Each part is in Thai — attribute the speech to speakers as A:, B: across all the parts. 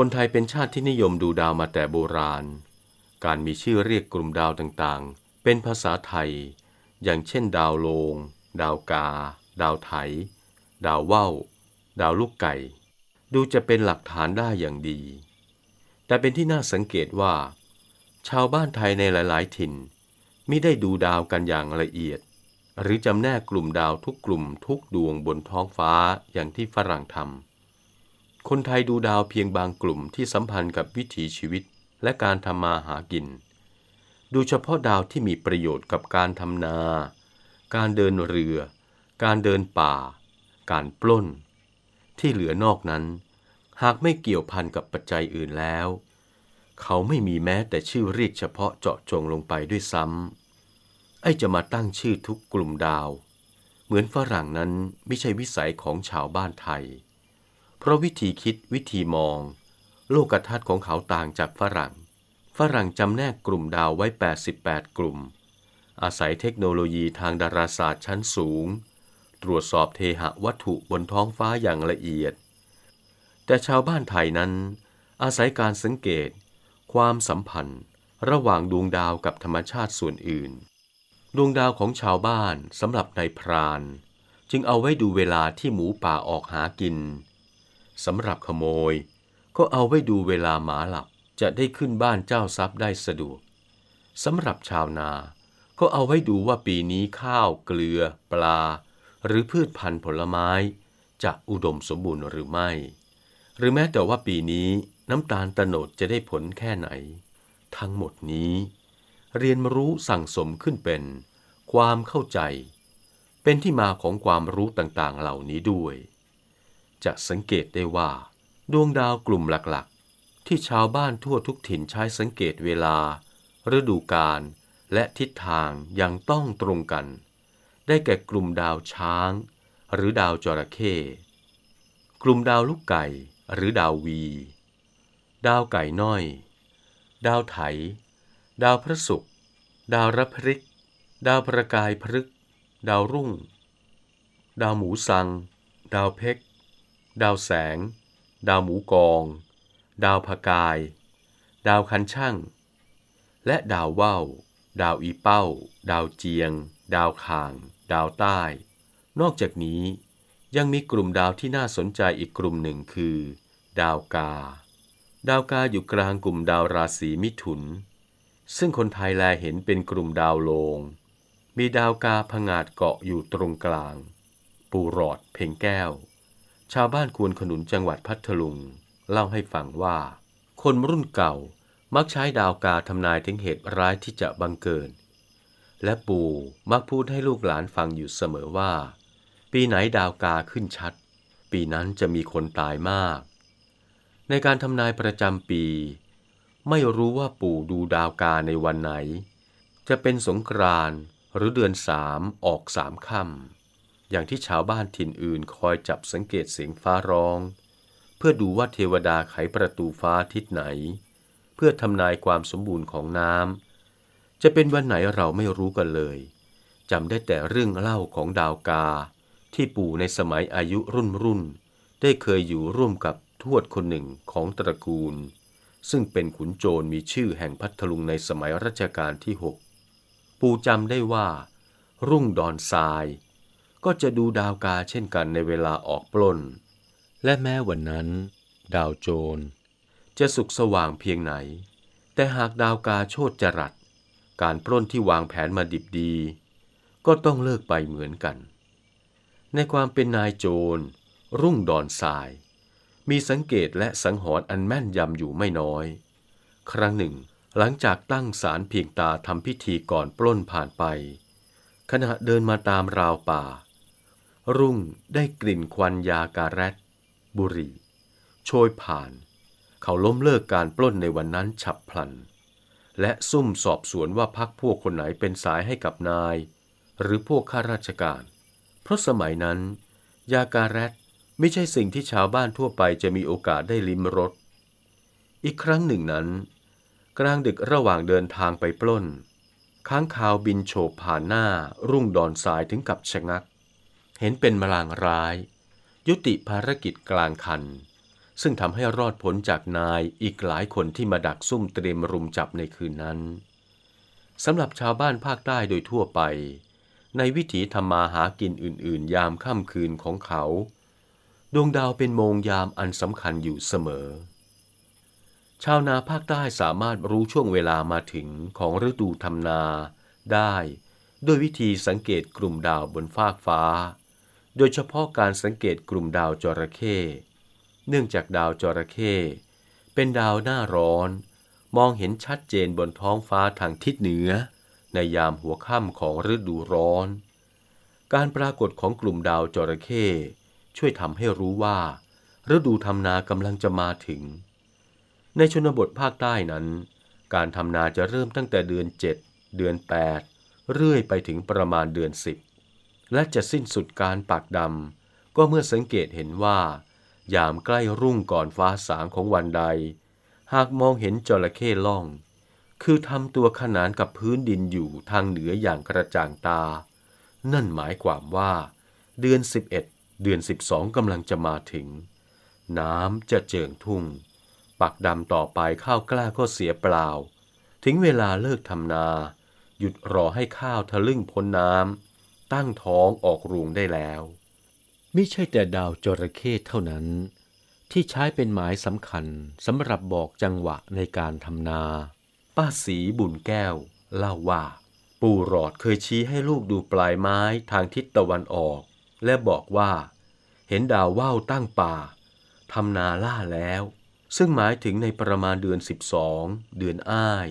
A: คนไทยเป็นชาติที่นิยมดูดาวมาแต่โบราณ การมีชื่อเรียกกลุ่มดาวต่างๆ เป็นภาษาไทย อย่างเช่น ดาวโลง ดาวกา ดาวไถ ดาวว่าวดาวลูกไก่ ดูจะเป็นหลักฐานได้อย่างดี แต่เป็นที่น่าสังเกตว่า ชาวบ้านไทยในหลาย ๆ ถิ่นมิได้ดูดาวกันอย่างละเอียด หรือจำแนกกลุ่มดาวทุกกลุ่มทุกดวงบนท้องฟ้าอย่างที่ฝรั่งทำ คนไทยดูดาวเพียงบางกลุ่มที่สัมพันธ์กับวิถีชีวิตและการทำมาหากิน ดูเฉพาะดาวที่มีประโยชน์กับการทำนา การเดินเรือ การเดินป่า การปล้น ที่เหลือนอกนั้น หากไม่เกี่ยวพันกับปัจจัยอื่นแล้ว เขาไม่มีแม้แต่ชื่อเรียกเฉพาะเจาะจงลงไปด้วยซ้ำไอจะมาตั้งชื่อทุกกลุ่มดาว เหมือนฝรั่งนั้นไม่ใช่วิสัยของชาวบ้านไทย ราะวิธีคิดวิธีมอง โลกทัศน์ของเขาต่างจากฝรั่ง ฝรั่งจำแนกกลุ่มดาวไว้ 88 กลุ่ม อาศัยเทคโนโลยีทางดาราศาสตร์ชั้นสูง ตรวจสอบเทหะวัตถุบนท้องฟ้าอย่างละเอียด แต่ชาวบ้านไทยนั้น อาศัยการสังเกต ความสัมพันธ์ ระหว่างดวงดาวกับธรรมชาติส่วนอื่น ดวงดาวของชาวบ้านสำหรับนายพราน จึงเอาไว้ดูเวลาที่หมูป่าออกหากิน สำหรับขโมย ก็เอาไว้ดูเวลาหมาหลับจะได้ขึ้นบ้านเจ้าทรัพย์ได้สะดวกสำหรับชาวนา ก็เอาไว้ดูว่าปีนี้ข้าว เกลือ ปลา หรือพืชพันธุ์ผลไม้ จะอุดมสมบูรณ์หรือไม่ หรือแม้แต่ว่าปีนี้น้ำตาลตโนดจะได้ผลแค่ไหน ทั้งหมดนี้ เรียนรู้สั่งสมขึ้นเป็น ความเข้าใจ เป็นที่มาของความรู้ต่างๆเหล่านี้ด้วย จะสังเกตได้ว่า ดวงดาวกลุ่มหลักๆ ที่ชาวบ้านทั่วทุกถิ่นใช้สังเกตเวลา ฤดูกาลและทิศทางย่างต้องตรงกัน ได้แก่กลุ่มดาวช้าง หรือดาวจระเข้กลุ่มดาวลูกไก่หรือดาววี ดาวไก่น้อย ดาวไถ ดาวพระศุกร์ดาวรับพริก ดาวประกายพฤกษ์ดาวรุ่ง ดาวหมูสัง ดาวเพก ดาวแสง ดาวหมูกอง ดาวพกาย ดาวคันช่าง และดาวว่าวดาวอีเป้า ดาวเจียง ดาวข่าง ดาวใต้ นอกจากนี้ยังมีกลุ่มดาวที่น่าสนใจอีกกลุ่มหนึ่งคือ ดาวกา ดาวกาอยู่กลางกลุ่มดาวราศีมิถุน ซึ่งคนไทยแลเห็นเป็นกลุ่มดาวโลง มีดาวกาผงาดเกาะอยู่ตรงกลาง ปูรอด เพ่งแก้ว ชาวบ้านควรขนุนจังหวัดพัทลุง เล่าให้ฟังว่า คนรุ่นเก่ามักใช้ดาวกาทำนายถึงเหตุร้ายที่จะบังเกิด และปู่มักพูดให้ลูกหลานฟังอยู่เสมอว่า ปีไหนดาวกาขึ้นชัด ปีนั้นจะมีคนตายมาก ในการทำนายประจำปี ไม่รู้ว่าปู่ดูดาวกาในวันไหน จะเป็นสงกรานหรือเดือนสามออกสามค่ำ อย่างที่ชาวบ้านถิ่นอื่นคอยจับสังเกตเสียงฟ้าร้อง เพื่อดูว่าเทวดาไขประตูฟ้าทิศไหน เพื่อทำนายความสมบูรณ์ของน้ำจะเป็นวันไหนเราไม่รู้กันเลยจำได้แต่เรื่องเล่าของดาวกา ที่ปู่ในสมัยอายุรุ่นรุ่น ได้เคยอยู่ร่วมกับทวดคนหนึ่งของตระกูล ซึ่งเป็นขุนโจรมีชื่อแห่งพัทลุงในสมัยรัชกาลที่หกปู่จำได้ว่า รุ่งดอนทราย ก็จะดูดาวกาเช่นกันในเวลาออกปล้น และแม้วันนั้น ดาวโจร จะสุกสว่างเพียงไหน แต่หากดาวกาโชดจรัส การปล้นที่วางแผนมาดิบดี ก็ต้องเลิกไปเหมือนกัน ในความเป็นนายโจร รุ่งดอนทราย มีสังเกตและสังหรณ์อันแม่นยำอยู่ไม่น้อย ครั้งหนึ่ง หลังจากตั้งศาลเพียงตาทำพิธีก่อนปล้นผ่านไปขณะเดินมาตามราวป่า รุ่งได้กลิ่นควันยาการแรดบุหรี่ โชยผ่าน เขาล้มเลิกการปล้นในวันนั้นฉับพลัน และซุ่มสอบสวนว่าพักพวกคนไหนเป็นสายให้กับนาย หรือพวกข้าราชการ เพราะสมัยนั้น ยาการแรดไม่ใช่สิ่งที่ชาวบ้านทั่วไปจะมีโอกาสได้ลิ้มรสอีกครั้งหนึ่งนั้น กลางดึกระหว่างเดินทางไปปล้น ค้างคาวบินโฉบผ่านหน้ารุ่งดอนสายถึงกับชะงัก เห็นเป็นมลางร้าย ยุติภารกิจกลางคัน ซึ่งทำให้รอดพ้นจากนายอีกหลายคนที่มาดักซุ่มเตรียมรุมจับในคืนนั้นสำหรับชาวบ้านภาคใต้โดยทั่วไป ในวิถีทำมาหากินอื่น ๆ ยามค่ำคืนของเขา ดวงดาวเป็นโมงยามอันสำคัญอยู่เสมอ ชาวนาภาคใต้สามารถรู้ช่วงเวลามาถึงของฤดูทำนาได้ ด้วยวิธีสังเกตกลุ่มดาวบนฟากฟ้า โดยเฉพาะการสังเกตกลุ่มดาวจระเข้ เนื่องจากดาวจระเข้เป็นดาวหน้าร้อน มองเห็นชัดเจนบนท้องฟ้าทางทิศเหนือ ในยามหัวค่ำของฤดูร้อน การปรากฏของกลุ่มดาวจระเข้ช่วยทำให้รู้ว่า ฤดูทำนากำลังจะมาถึง ในชนบทภาคใต้นั้น การทำนาจะเริ่มตั้งแต่เดือน 7 เดือน 8 เรื่อยไปถึงประมาณเดือน 10 และจะสิ้นสุดการปักดำก็เมื่อสังเกตเห็นว่า ยามใกล้รุ่งก่อนฟ้าสางของวันใด หากมองเห็นจระเข้ล่อง คือทำตัวขนานกับพื้นดินอยู่ทางเหนืออย่างกระจ่างตา นั่นหมายความว่า เดือน 11 เดือน 12กำลังจะมาถึง น้ำจะเจิ่งทุ่ง ปักดำต่อไปข้าวกล้าก็เสียเปล่า ถึงเวลาเลิกทำนา หยุดรอให้ข้าวทะลึ่งพ้นน้ำ ตั้งท้องออกรวงได้แล้วไม่ใช่แต่ดาวจระเข้เท่านั้น ที่ใช้เป็นหมายสำคัญสำหรับบอกจังหวะในการทำนา ป้าสีบุญแก้ว เล่าว่า ปู่หลอดเคยชี้ให้ลูกดูปลายไม้ทางทิศตะวันออก และบอกว่า เห็นดาวว่าวตั้งป่าทำนาล่าแล้ว ซึ่งหมายถึงในประมาณเดือน 12 เดือนอ้าย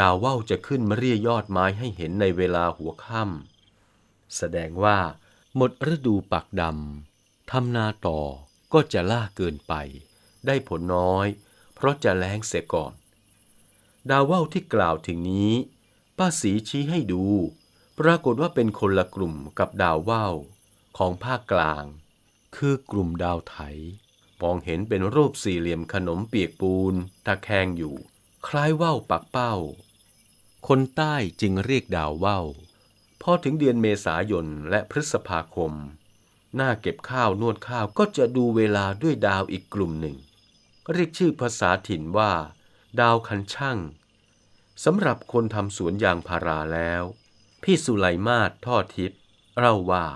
A: ดาวว่าวจะขึ้นมาเรียยอดไม้ให้เห็นในเวลาหัวค่ำ แสดงว่า หมดฤดูปักดำทำนาต่อก็จะล่าเกินไป ได้ผลน้อย เพราะจะแล้งเสียก่อน ดาวว่าวที่กล่าวถึงนี้ ป้าสีชี้ให้ดู ปรากฏว่าเป็นคนละกลุ่มกับดาวว่าวของภาคกลาง คือกลุ่มดาวไถ มองเห็นเป็นรูปสี่เหลี่ยมขนมเปียกปูน ตะแคงอยู่ คล้ายว่าวปักเป้า คนใต้จึงเรียกดาวว่าว พอถึงเดือนเมษายนและพฤษภาคม หน้าเก็บข้าวนวดข้าวก็จะดูเวลาด้วยดาวอีกกลุ่มหนึ่ง เรียกชื่อภาษาถิ่นว่า ดาวคันช่างสำหรับคนทำสวนยางพาราแล้ว พี่สุไลมาศทอดทิพย์เล่าว่า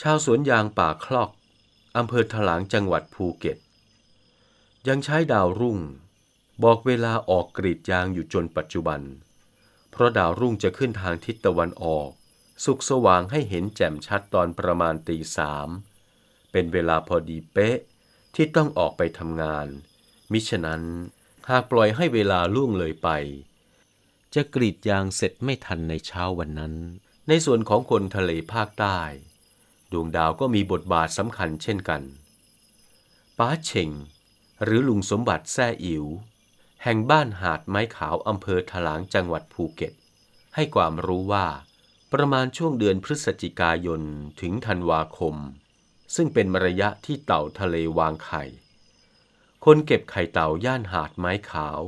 A: ชาวสวนยางป่าคลอกอำเภอถลางจังหวัดภูเก็ต ยังใช้ดาวรุ่ง บอกเวลาออกกรีดยางอยู่จนปัจจุบัน เพราะดาวรุ่งจะขึ้นทางทิศตะวันออก สุกสว่างให้เห็นแจ่มชัดตอนประมาณตีสามเป็นเวลาพอดีเป๊ะที่ต้องออกไปทำงาน มิฉะนั้นหากปล่อยให้เวลาล่วงเลยไป จะกรีดยางเสร็จไม่ทันในเช้าวันนั้น ในส่วนของคนทะเลภาคใต้ ดวงดาวก็มีบทบาทสำคัญเช่นกันป้าเชงหรือลุงสมบัติแซ่อิ๋วแห่งบ้านหาดไม้ขาวอำเภอถลางจังหวัดภูเก็ต ให้ความรู้ว่า ประมาณช่วงเดือนพฤศจิกายนถึงธันวาคม ซึ่งเป็นระยะที่เต่าทะเลวางไข่ คนเก็บไข่เต่าย่านหาดไม้ขาว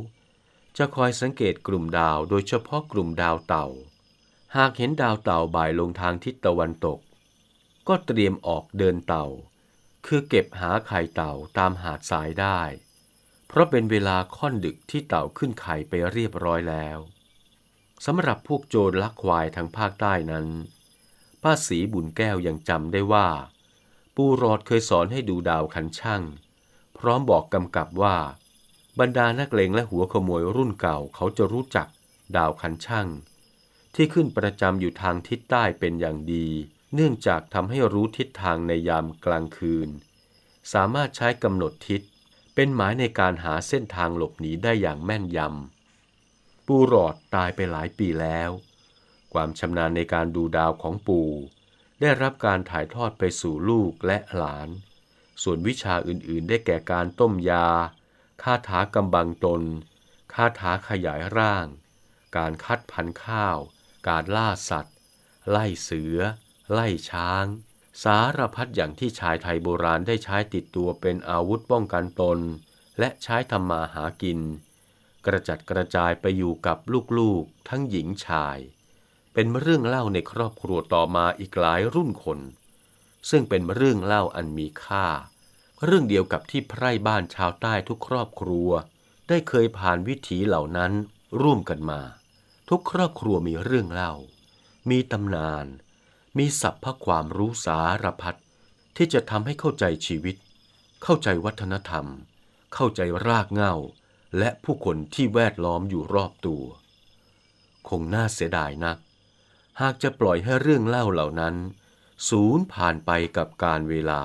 A: จะคอยสังเกตกลุ่มดาวโดยเฉพาะกลุ่มดาวเต่า หากเห็นดาวเต่าบ่ายลงทางทิศตะวันตก ก็เตรียมออกเดินเต่า คือเก็บหาไข่เต่าตามหาดทรายได้ เพราะเป็นเวลาค่อนดึกที่เต่าขึ้นไข่ไปเรียบร้อยแล้ว สำหรับพวกโจรลักควายทางภาคใต้นั้น ป้าสีบุญแก้วยังจำได้ว่า ปูรอดเคยสอนให้ดูดาวคันช่าง พร้อมบอกกำกับว่า บรรดานักเลงและหัวขโมยรุ่นเก่าเขาจะรู้จักดาวคันช่าง ที่ขึ้นประจำอยู่ทางทิศใต้เป็นอย่างดี เนื่องจากทำให้รู้ทิศทางในยามกลางคืน สามารถใช้กำหนดทิศเป็นหมายในการหาเส้นทางหลบหนีได้อย่างแม่นยำ ปู่หลอดตายไปหลายปีแล้ว ความชำนาญในการดูดาวของปู่ ได้รับการถ่ายทอดไปสู่ลูกและหลาน ส่วนวิชาอื่นๆ ได้แก่การต้มยา คาถากำบังตน คาถาขยายร่าง การคัดพันธุ์ข้าว การล่าสัตว์ ไล่เสือ ไล่ช้าง สารพัดอย่างที่ชายไทยโบราณได้ใช้ติดตัวเป็นอาวุธป้องกันตน และใช้ทำมาหากิน กระจัดกระจายไปอยู่กับลูกๆ ทั้งหญิงชาย เป็นเรื่องเล่าในครอบครัวต่อมาอีกหลายรุ่นคน ซึ่งเป็นเรื่องเล่าอันมีค่า เรื่องเดียวกับที่ไพร่บ้านชาวใต้ทุกครอบครัว ได้เคยผ่านวิถีเหล่านั้นร่วมกันมา ทุกครอบครัวมีเรื่องเล่า มีตำนาน มีสัพพะความรู้สารพัดที่จะทำให้เข้าใจชีวิต เข้าใจวัฒนธรรม เข้าใจรากเหง้า และผู้คนที่แวดล้อมอยู่รอบตัว คงน่าเสียดายนัก หากจะปล่อยให้เรื่องเล่าเหล่านั้น สูญผ่านไปกับการเวลา